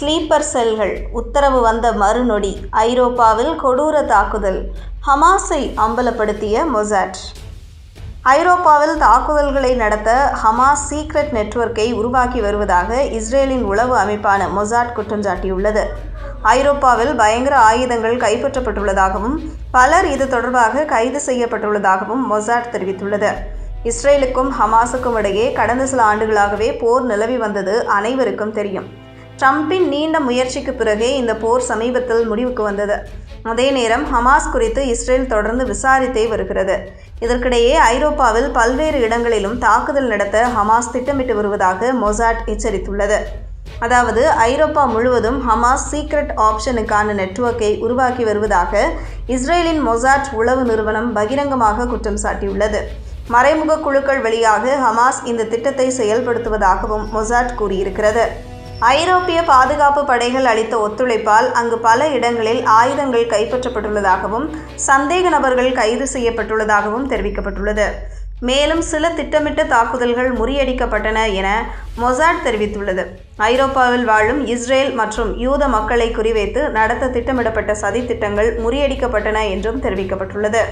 Sleeper செல்கள். உத்தரவு வந்த மறுநொடி. ஐரோப்பாவில் கொடூர தாக்குதல். ஹமாஸை அம்பலப்படுத்திய மொசாட். ஐரோப்பாவில் தாக்குதல்களை நடத்த ஹமாஸ் சீக்ரெட் நெட்வொர்க்கை உருவாக்கி வருவதாக இஸ்ரேலின் உளவு அமைப்பான மொசாட் குற்றம் சாட்டியுள்ளது. ஐரோப்பாவில் பயங்கர ஆயுதங்கள் கைப்பற்றப்பட்டுள்ளதாகவும் பலர் இது தொடர்பாக கைது செய்யப்பட்டுள்ளதாகவும் மொசாட் தெரிவித்துள்ளது. இஸ்ரேலுக்கும் ஹமாஸுக்கும் இடையே கடந்த சில ஆண்டுகளாகவே போர் நிலவி வந்தது அனைவருக்கும் தெரியும். ட்ரம்பின் நீண்ட முயற்சிக்கு பிறகே இந்த போர் சமீபத்தில் முடிவுக்கு வந்தது. அதே நேரம் ஹமாஸ் குறித்து இஸ்ரேல் தொடர்ந்து விசாரித்தே வருகிறது. இதற்கிடையே ஐரோப்பாவில் பல்வேறு இடங்களிலும் தாக்குதல் நடத்த ஹமாஸ் திட்டமிட்டு வருவதாக மொசாட் எச்சரித்துள்ளது. அதாவது ஐரோப்பா முழுவதும் ஹமாஸ் சீக்ரெட் ஆப்ஷனுக்கான நெட்வொர்க்கை உருவாக்கி வருவதாக இஸ்ரேலின் மொசாட் உளவு நிறுவனம் பகிரங்கமாக குற்றம் சாட்டியுள்ளது. மறைமுக குழுக்கள் வழியாக ஹமாஸ் இந்த திட்டத்தை செயல்படுத்துவதாகவும் மொசாட் கூறியிருக்கிறது. ஐரோப்பிய பாதுகாப்பு படைகள் அளித்த ஒத்துழைப்பால் அங்கு பல இடங்களில் ஆயுதங்கள் கைப்பற்றப்பட்டுள்ளதாகவும் சந்தேக நபர்கள் கைது செய்யப்பட்டுள்ளதாகவும் தெரிவிக்கப்பட்டுள்ளது. மேலும் சில திட்டமிட்ட தாக்குதல்கள் முறியடிக்கப்பட்டன என மொசாட் தெரிவித்துள்ளது. ஐரோப்பாவில் வாழும் இஸ்ரேல் மற்றும் யூத மக்களை குறிவைத்து நடத்த திட்டமிடப்பட்ட சதி திட்டங்கள் முறியடிக்கப்பட்டன என்றும் தெரிவிக்கப்பட்டுள்ளது.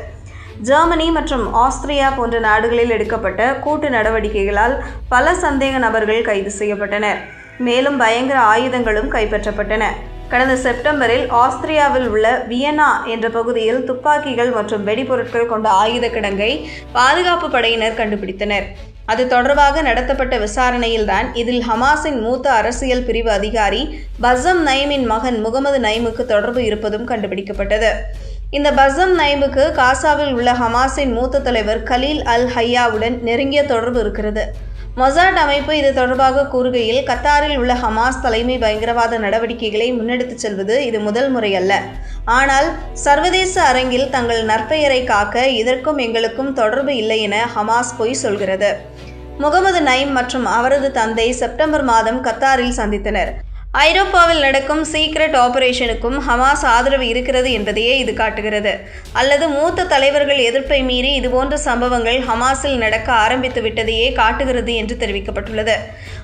ஜெர்மனி மற்றும் ஆஸ்திரியா போன்ற நாடுகளில் எடுக்கப்பட்ட கூட்டு நடவடிக்கைகளால் பல சந்தேக நபர்கள் கைது செய்யப்பட்டனர். மேலும் பயங்கர ஆயுதங்களும் கைப்பற்றப்பட்டன. கடந்த செப்டம்பரில் ஆஸ்திரியாவில் உள்ள வியன்னா என்ற பகுதியில் துப்பாக்கிகள் மற்றும் வெடிபொருட்கள் கொண்ட ஆயுத கிடங்கை பாதுகாப்பு படையினர் கண்டுபிடித்தனர். அது தொடர்பாக நடத்தப்பட்ட விசாரணையில்தான் இதில் ஹமாஸின் மூத்த அரசியல் பிரிவு அதிகாரி பசம் நைமின் மகன் முகமது நைமுக்கு தொடர்பு இருப்பதும் கண்டுபிடிக்கப்பட்டது. இந்த பசம் நைமுக்கு காசாவில் உள்ள ஹமாஸின் மூத்த தலைவர் கலீல் அல் ஹையாவுடன் நெருங்கிய தொடர்பு இருக்கிறது. மொசாட் அமைப்பு இது தொடர்பாக கூறுகையில் கத்தாரில் உள்ள ஹமாஸ் தலைமை பயங்கரவாத நடவடிக்கைகளை முன்னெடுத்துச் செல்வது இது முதல் முறை அல்ல ஆனால் சர்வதேச அரங்கில் தங்கள் நற்பெயரை காக்க இதற்கும் எங்களுக்கும் தொடர்பு இல்லை என ஹமாஸ் பொய் சொல்கிறது. முகமது நைம் மற்றும் அவரது தந்தை செப்டம்பர் மாதம் கத்தாரில் சந்தித்தனர். ஐரோப்பாவில் நடக்கும் சீக்ரெட் ஆபரேஷனுக்கும் ஹமாஸ் ஆதரவு இருக்கிறது என்பதையே இது காட்டுகிறது. அல்லது மூத்த தலைவர்கள் எதிர்ப்பை மீறி இதுபோன்ற சம்பவங்கள் ஹமாஸில் நடக்க ஆரம்பித்து விட்டதையே காட்டுகிறது என்று தெரிவிக்கப்பட்டுள்ளது.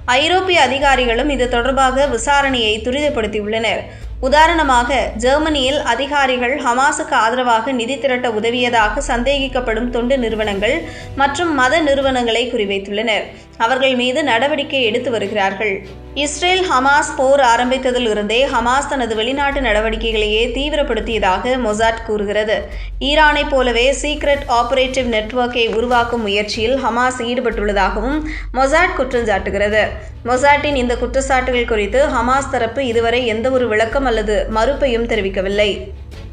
ஐரோப்பிய அதிகாரிகளும் இது தொடர்பாக விசாரணையை துரிதப்படுத்தியுள்ளனர். உதாரணமாக ஜெர்மனியில் அதிகாரிகள் ஹமாஸுக்கு ஆதரவாக நிதி திரட்ட உதவியதாக சந்தேகிக்கப்படும் தொண்டு நிறுவனங்கள் மற்றும் மத நிறுவனங்களை குறிவைத்துள்ளனர். அவர்கள் மீது நடவடிக்கை எடுத்து வருகிறார்கள். இஸ்ரேல் ஹமாஸ் போர் ஆரம்பித்ததில் இருந்தே ஹமாஸ் தனது வெளிநாட்டு நடவடிக்கைகளையே தீவிரப்படுத்தியதாக மொசாட் கூறுகிறது. ஈரானைப் போலவே சீக்ரெட் ஆபரேட்டிவ் நெட்வொர்க்கை உருவாக்கும் முயற்சியில் ஹமாஸ் ஈடுபட்டுள்ளதாகவும் மொசாட் குற்றம் சாட்டுகிறது மொசாட்டின் இந்த குற்றச்சாட்டுகள் குறித்து ஹமாஸ் தரப்பு இதுவரை எந்தவொரு விளக்கம் அல்லது மறுப்பையும் தெரிவிக்கவில்லை.